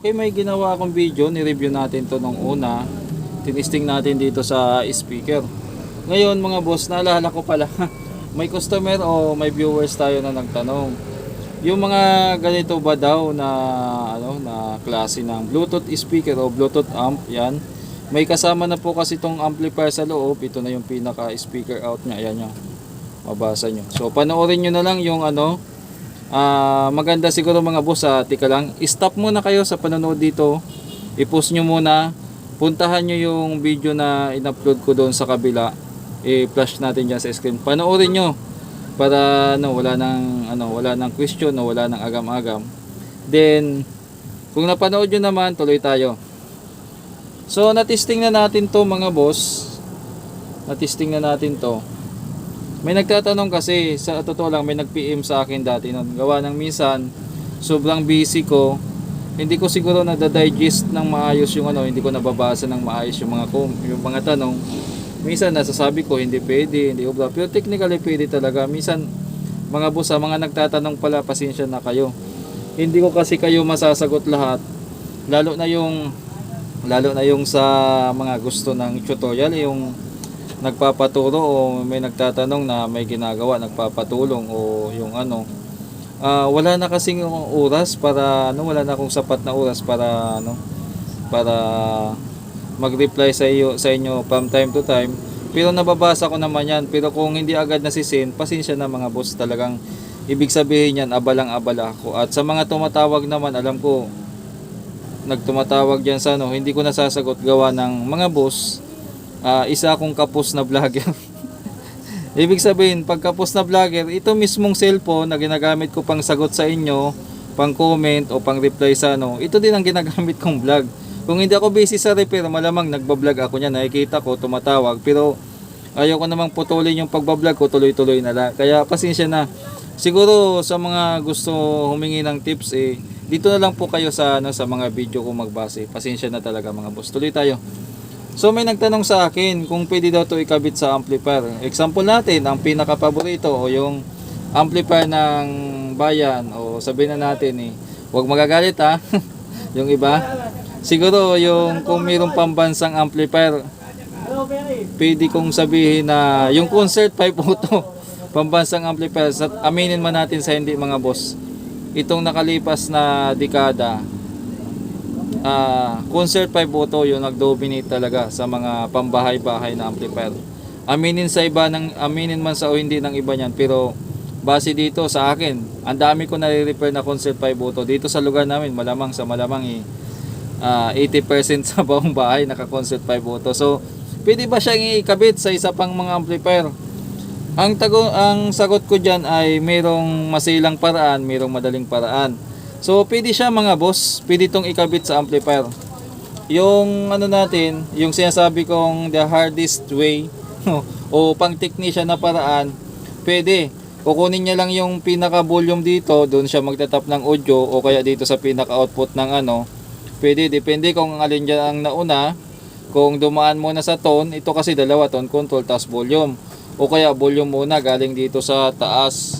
Okay, may ginawa akong video, ni-review natin to nung una. Tinisting natin dito sa speaker. Ngayon mga boss, naalala ko pala, may customer o may viewers tayo na nagtanong. Yung mga ganito ba daw na ano na klase ng Bluetooth speaker o Bluetooth amp, yan. May kasama na po kasi itong amplifier sa loob. Ito na yung pinaka speaker out niya. Ayan nyo. Mabasa nyo. So panoorin nyo na lang yung ano, Ah, maganda siguro mga boss, ah, tika lang. Stop muna kayo sa panonood dito. I-post nyo muna. Puntahan nyo yung video na in-upload ko doon sa kabila. I-flash natin dyan sa screen. Panoorin nyo para ano, wala nang ano, wala nang question o wala nang agam-agam. Then kung napanood nyo naman, tuloy tayo. So, natisting na natin to mga boss. Natisting na natin to. May nagtatanong kasi, sa totoo lang, may nag-PM sa akin dati nun. Gawa ng minsan, sobrang busy ko. Hindi ko siguro nadadigest ng maayos yung ano, hindi ko nababasa ng maayos yung mga yung mga tanong. Minsan nasasabi ko hindi pwede, hindi obra. Pero technically pwede talaga. Minsan mga boss, ah, mga nagtatanong pala, pasensya na kayo. Hindi ko kasi kayo masasagot lahat. Lalo na yung lalo na yung sa mga gusto ng tutorial, yung nagpapaturo o may nagtatanong na may ginagawa, nagpapatulong o yung ano. Ah, wala na kasing oras para ano, wala na akong sapat na oras para ano para mag-reply sa iyo sa inyo from time to time. Pero nababasa ko naman yan. Pero kung hindi agad nasisend, pasensya na mga boss. Talagang ibig sabihin yan, abalang-abala ako. At sa mga tumatawag naman, alam ko, nagtumatawag dyan sa ano, hindi ko nasasagot gawa ng mga boss. Ah, isa akong kapos na vlogger. Ibig sabihin, pag kapos na vlogger, ito mismong cellphone na ginagamit ko pang sagot sa inyo, pang comment o pang reply sa ano, ito din ang ginagamit kong vlog. Kung hindi ako busy sa repair, malamang nagbablog ako niya, nakikita ko, tumatawag, pero ayaw ko namang putulin yung pagbablog ko, tuloy-tuloy na lang. Kaya pasensya na. Siguro sa mga gusto humingi ng tips eh, dito na lang po kayo sa ano sa mga video ko magbase. Pasensya na talaga mga boss. Tuloy tayo. So may nagtanong sa akin kung pwede daw to ikabit sa amplifier. Example natin, ang pinaka-paborito o yung amplifier ng bayan o sabihin na natin eh, huwag magagalit ha, yung iba. Siguro yung kung mayroong pambansang amplifier, pwede kong sabihin na yung concert pipe auto, pambansang amplifier, sa, aminin man natin sa hindi mga boss, itong nakalipas na dekada, ah concert pipe auto yung nag-dominate talaga sa mga pambahay-bahay na amplifier. Aminin sa iba ng aminin man sa o hindi ng iba niyan pero base dito sa akin, ang dami ko nare-repair na concert pipe auto dito sa lugar namin, malamang sa malamang eh, ah, 80% sa buong bahay naka-concert pipe auto. So, pwede ba siyang ikabit sa isa pang mga amplifier? Ang tago ang sagot ko diyan ay mayroong masilang paraan, mayroong madaling paraan. So, pwede siya mga boss, pwede itong ikabit sa amplifier. Yung ano natin, yung sinasabi kong the hardest way o pang technician na paraan, pwede. Kukunin niya lang yung pinaka volume dito, doon siya magtatap ng audio o kaya dito sa pinaka output ng ano. Pwede, depende kung alin dyan ang nauna. Kung dumaan muna sa tone, ito kasi dalawa, tone control, tas volume. O kaya volume muna galing dito sa taas.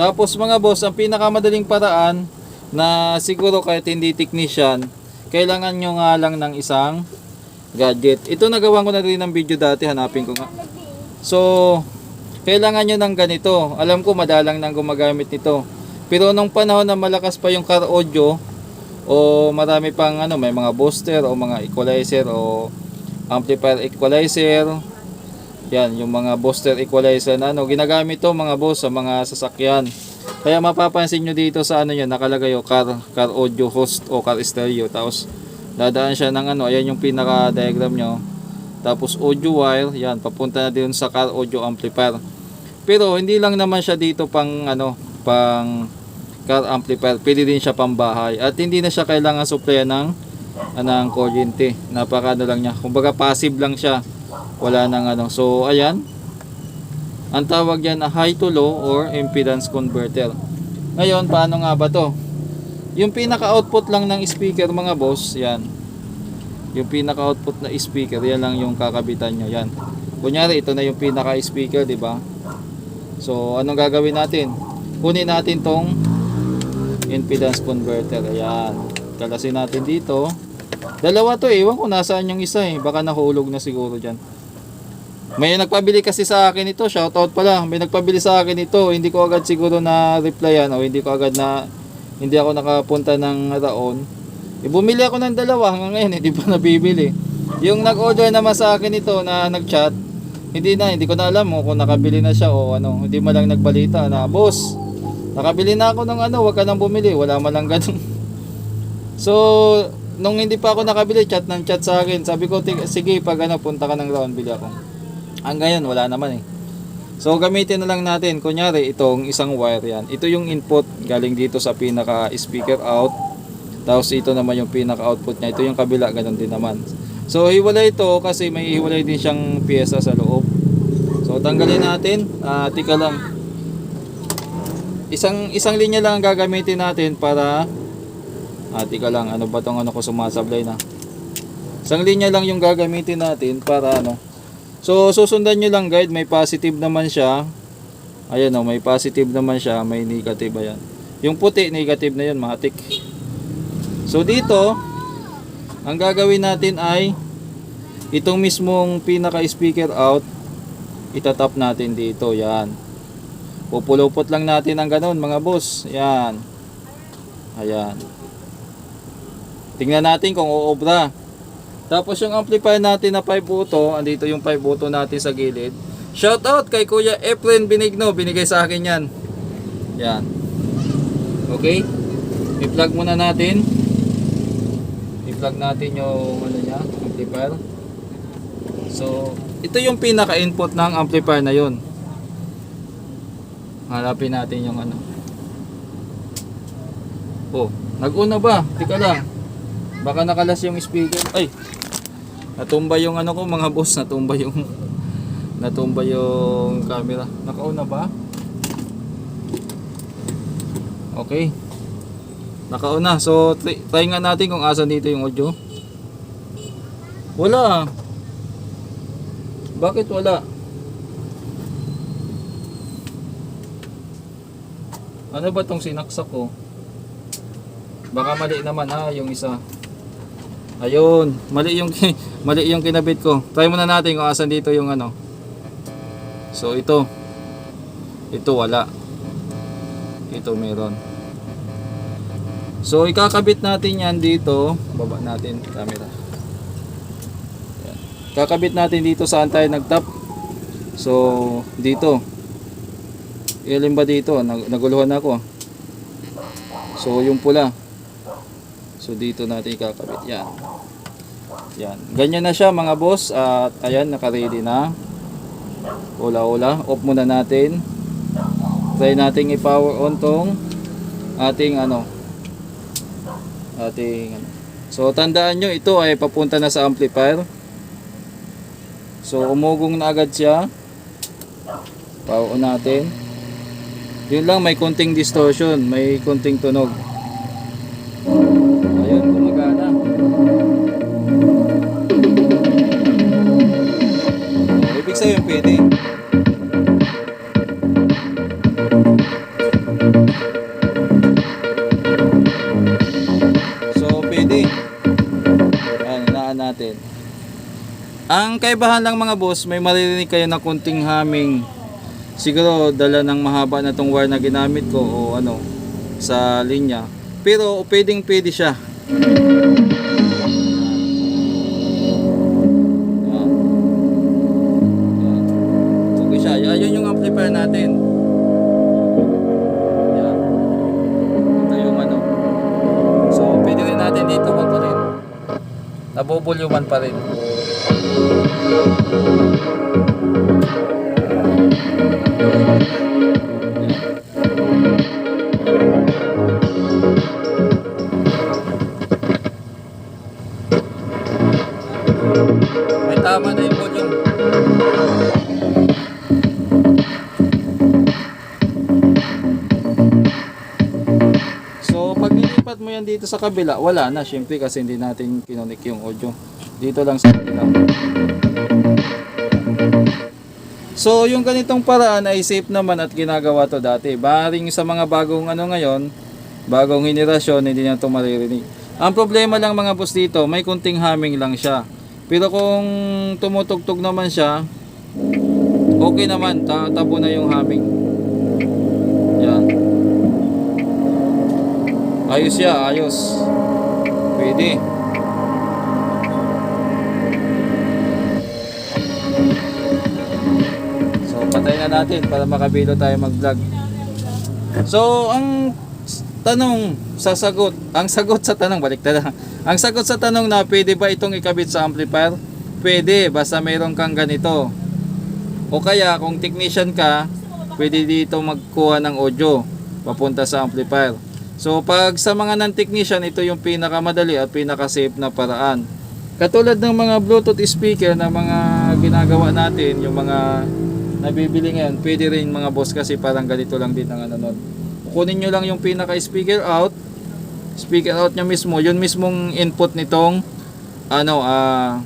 Tapos mga boss, ang pinakamadaling paraan na siguro kahit hindi technician, kailangan nyo nga lang ng isang gadget. Ito nagawa ko na rin ng video dati, hanapin ko nga. So, kailangan nyo ng ganito. Alam ko madalang nang gumagamit nito. Pero nung panahon na malakas pa yung car audio, o marami pang ano, may mga booster o mga equalizer o amplifier equalizer, yan, yung mga booster equalizer na ano, ginagamit to mga boss sa mga sasakyan. Kaya mapapansin nyo dito sa ano yan, nakalagay yung car, car audio host o car stereo. Tapos dadaan siya ng ano, ayan yung pinaka diagram nyo. Tapos audio wire, yan, papunta na din sa car audio amplifier. Pero hindi lang naman siya dito pang ano, pang car amplifier. Pwede din siya pang bahay. At hindi na siya kailangan supplyan ng anang kuryente. Napaka ano lang niya. Kumbaga passive lang siya wala nang ano. So, ayan. Ang tawag yan na high to low or impedance converter. Ngayon, paano nga ba to? Yung pinaka-output lang ng speaker mga boss, yan. Yung pinaka-output na speaker, yan lang yung kakabitan nyo. Yan. Kunyari, ito na yung pinaka-speaker, di ba? So, anong gagawin natin? Kunin natin tong impedance converter. Ayan. Kalasin natin dito. Dalawa to eh. Ewan ko nasaan yung isa eh. Baka nahulog na siguro dyan. May nagpabili kasi sa akin ito. Shoutout pala. May nagpabili sa akin ito. Hindi ko agad siguro na replyan o hindi ko agad na hindi ako nakapunta ng raon. E, bumili ako ng dalawa hanggang ngayon hindi pa nabibili. Yung nag-order naman sa akin ito na nag-chat, hindi na, hindi ko na alam kung nakabili na siya o ano. Hindi man lang nagbalita na, boss, nakabili na ako ng ano, wag ka nang bumili. Wala man lang ganun. so, nung hindi pa ako nakabili, chat ng chat sa akin. Sabi ko, "Tig- sige, pag ano, punta ka ng raon, bili ako. Hanggang ngayon, wala naman eh. So gamitin na lang natin, kunyari itong isang wire yan. Ito yung input galing dito sa pinaka speaker out. Tapos ito naman yung pinaka output niya. Ito yung kabila, ganun din naman. So hiwalay ito kasi may hiwalay din siyang pyesa sa loob. So tanggalin natin. Ah, tika lang. Isang isang linya lang ang gagamitin natin para Ah, tika lang. Ano ba tong ano ko sumasablay na? Isang linya lang yung gagamitin natin para ano. So susundan nyo lang guide, may positive naman siya. Ayan o, may positive naman siya, may negative ayan. Yung puti, negative na yun, matik. So dito, ang gagawin natin ay itong mismong pinaka speaker out, itatap natin dito, yan. Pupulupot lang natin ang ganun mga boss, yan. Ayan. Tingnan natin kung uobra. Tapos yung amplifier natin na 5 auto, andito yung 5 auto natin sa gilid. Shout out kay Kuya Efren Binigno, binigay sa akin yan. Yan. Okay? I-plug muna natin. I-plug natin yung ano niya, amplifier. So, ito yung pinaka-input ng amplifier na yon. Hanapin natin yung ano. Oh, nag-una ba? Tika lang. Baka nakalas yung speaker. Ay, Natumba yung ano ko mga boss, natumba yung natumba yung camera. Nakauna ba? Okay. Nakauna. So try, try nga natin kung asan dito yung audio. Wala. Bakit wala? Ano ba tong sinaksak ko? Baka mali naman ha, yung isa. Ayun, mali yung mali yung kinabit ko. Try muna natin kung asan dito yung ano. So ito. Ito wala. Ito meron. So ikakabit natin yan dito. Baba natin camera. Yan. Kakabit natin dito saan tayo nagtap. So dito. Ilan ba dito? Nag naguluhan ako. So yung pula. So dito natin ikakabit yan. Yan. Ganyan na siya mga boss at ayan naka-ready na. Ula-ula, off muna natin. Try nating i-power on tong ating ano ating ano. So tandaan nyo ito ay papunta na sa amplifier. So umugong na agad siya. Power on natin. Yun lang may konting distortion, may konting tunog. Natin. Ang kaibahan lang mga boss, may maririnig kayo na kunting haming. Siguro dala ng mahaba na tong wire na ginamit ko o ano sa linya. Pero pwedeng pwede siya. Okay siya. Yan yung amplifier natin. Yan. Nabubulyuman pa rin. May tama na yung yan dito sa kabila, wala na. Siyempre kasi hindi natin kinonik yung audio. Dito lang sa kabila. So, yung ganitong paraan ay safe naman at ginagawa to dati. Baring sa mga bagong ano ngayon, Bagong henerasyon, hindi niya ito maririnig. Ang problema lang mga boss dito, may kunting humming lang siya. Pero kung tumutugtog naman siya, okay naman, ta tabo na yung humming. Ayos siya, ayos. Pwede. So, patay na natin para makabilo tayo mag-vlog. So, ang tanong, sasagot, ang sagot sa tanong, balik na Ang sagot sa tanong na pwede ba itong ikabit sa amplifier? Pwede, basta mayroon kang ganito. O kaya, kung technician ka, pwede dito magkuha ng audio papunta sa amplifier. So, pag sa mga non-technician, ito yung pinakamadali at pinaka-safe na paraan. Katulad ng mga Bluetooth speaker na mga ginagawa natin, yung mga nabibili ngayon, pwede rin mga boss kasi parang ganito lang din ang ano nun. Kunin nyo lang yung pinaka-speaker out, speaker out nyo mismo, yun mismong input nitong ano, ah,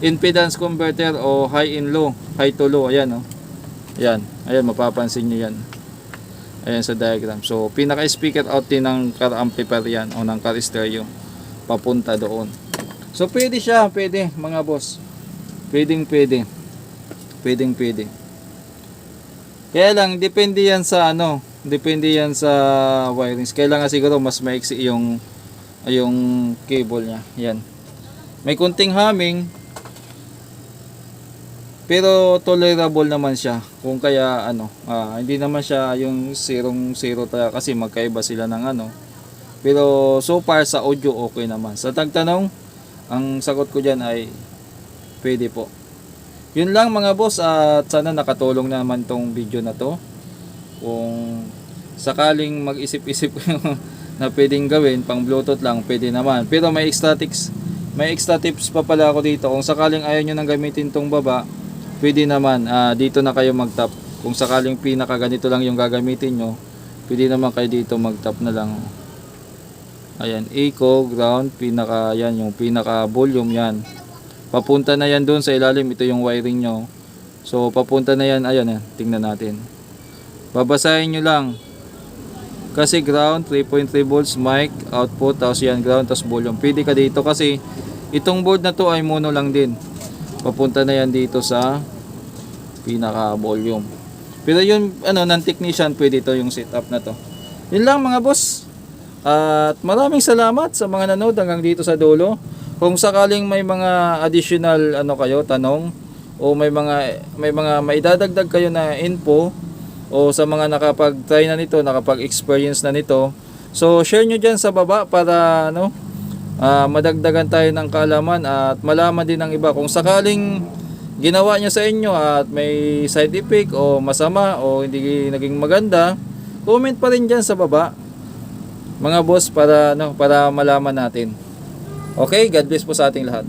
impedance converter o high in low, high to low, ayan oh. Ayan, ayan mapapansin nyo yan. Ayan sa diagram. So, pinaka-speaker out din ng car amplifier yan o ng car stereo papunta doon. So, pwede siya, pwede mga boss. Pwedeng pwede. Pwedeng pwede. Kaya lang, depende yan sa ano, depende yan sa wirings. Kailangan siguro mas maiksi yung yung cable niya. Yan. May kunting humming, pero tolerable naman siya. Kung kaya ano, ah, hindi naman siya yung zerong zero talaga kasi magkaiba sila ng ano. Pero so far sa audio okay naman. Sa tagtanong, ang sagot ko diyan ay pwede po. Yun lang mga boss at sana nakatulong naman tong video na to. Kung sakaling mag-isip-isip na pwedeng gawin pang bluetooth lang, pwede naman. Pero may extra tips, may extra tips pa pala ako dito. Kung sakaling ayaw nyo nang gamitin tong baba, pwede naman ah, dito na kayo mag-tap. Kung sakaling pinaka ganito lang yung gagamitin nyo, pwede naman kayo dito mag-tap na lang. Ayan, eco, ground, pinaka, yan, yung pinaka volume yan. Papunta na yan doon sa ilalim, ito yung wiring nyo. So, papunta na yan, ayan, eh, tingnan natin. Babasahin nyo lang. Kasi ground, 3.3 volts, mic, output, tapos yan, ground, tapos volume. Pwede ka dito kasi itong board na to ay mono lang din. Papunta na yan dito sa pinaka volume. Pero yun, ano, ng technician, pwede to yung setup na to. Yun lang mga boss. At maraming salamat sa mga nanood hanggang dito sa dulo. Kung sakaling may mga additional ano kayo tanong o may mga may mga maidadagdag kayo na info o sa mga nakapag-try na nito, nakapag-experience na nito. So share nyo dyan sa baba para ano ah, madagdagan tayo ng kaalaman at malaman din ng iba kung sakaling ginawa nyo sa inyo at may side effect o masama o hindi naging maganda, comment pa rin dyan sa baba mga boss para ano para malaman natin. Okay, God bless po sa ating lahat.